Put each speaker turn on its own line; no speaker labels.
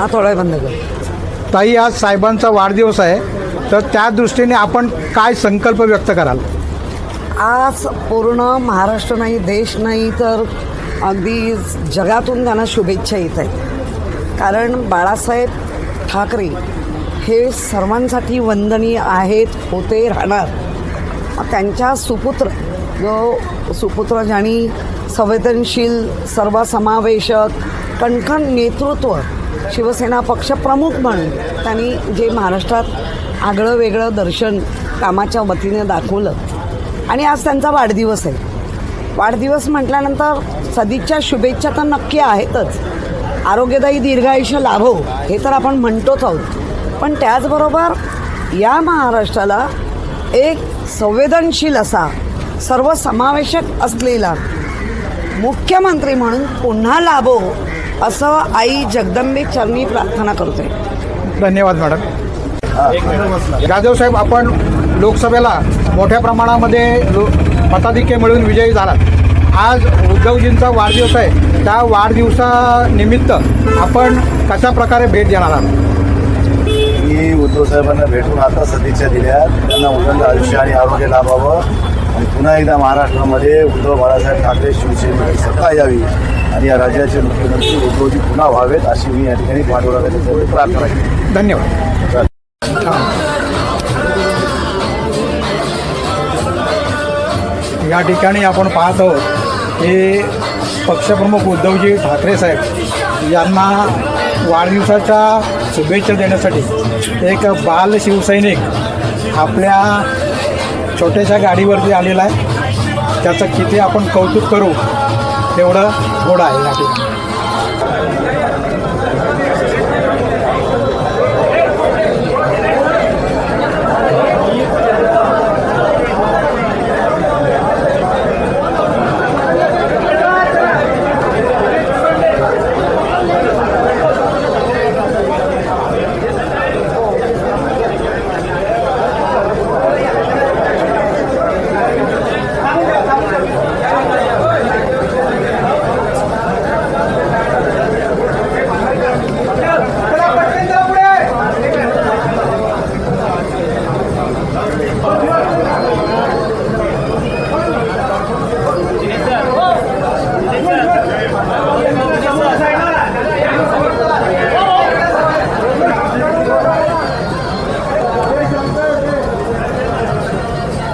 हा थोडा बंद कर
ताई आज साहेबांचा वाढदिवस आहे. तर त्या दृष्टीने आपण काय संकल्प व्यक्त कराल?
आज पूर्ण महाराष्ट्र नाही देश नाही तर अगदी जगातून त्यांना शुभेच्छा येत आहेत. कारण बाळासाहेब ठाकरे हे सर्वांसाठी वंदनीय आहेत होते राहणार. त्यांच्या सुपुत्र जो सुपुत्र ज्यांनी संवेदनशील सर्वसमावेशक कणखण नेतृत्व शिवसेना पक्षप्रमुख म्हणून त्यांनी जे महाराष्ट्रात आगळं वेगळं दर्शन कामाच्या वतीने दाखवलं. आणि आज त्यांचा वाढदिवस आहे. वाढदिवस म्हटल्यानंतर सदिच्छा शुभेच्छा तर नक्की आहेतच. आरोग्यदायी दीर्घायुष्य लाभो हे तर आपण म्हणतोच आहोत. पण त्याचबरोबर या महाराष्ट्राला एक संवेदनशील असा सर्वसमावेशक असलेला मुख्यमंत्री म्हणून पुन्हा लाभो असं आई जगदंबे चरणी प्रार्थना करतोय.
धन्यवाद मॅडम जाधव साहेब आपण लोकसभेला मोठ्या प्रमाणामध्ये लो मताधिक्य मिळून विजयी झालात. आज उद्धवजींचा वाढदिवस आहे. त्या वाढदिवसानिमित्त आपण कशा प्रकारे भेट देणार आहात?
मी उद्धव साहेबांना भेटून आता सदिच्छा दिल्या. त्यांना उदंड आयुष्य आणि आरोग्य लाभावं. आणि पुन्हा एकदा महाराष्ट्रामध्ये उद्धव बाळासाहेब ठाकरे शिवसेनेची सत्ता यावी आणि या राज्याचे मुख्यमंत्री उद्धवजी पुन्हा व्हावेत अशी मी या ठिकाणी पाठवण्यासाठी प्रार्थना केली
धन्यवाद. या ठिकाणी आपण पाहत आहोत की पक्षप्रमुख उद्धवजी ठाकरे साहेब यांना वाढदिवसाच्या शुभेच्छा देण्यासाठी एक बाल शिवसैनिक आपल्या छोट्याशा गाडीवरती आलेला आहे. त्याचं किती आपण कौतुक करू तेवढं गोड आहे या ठिकाणी. 停！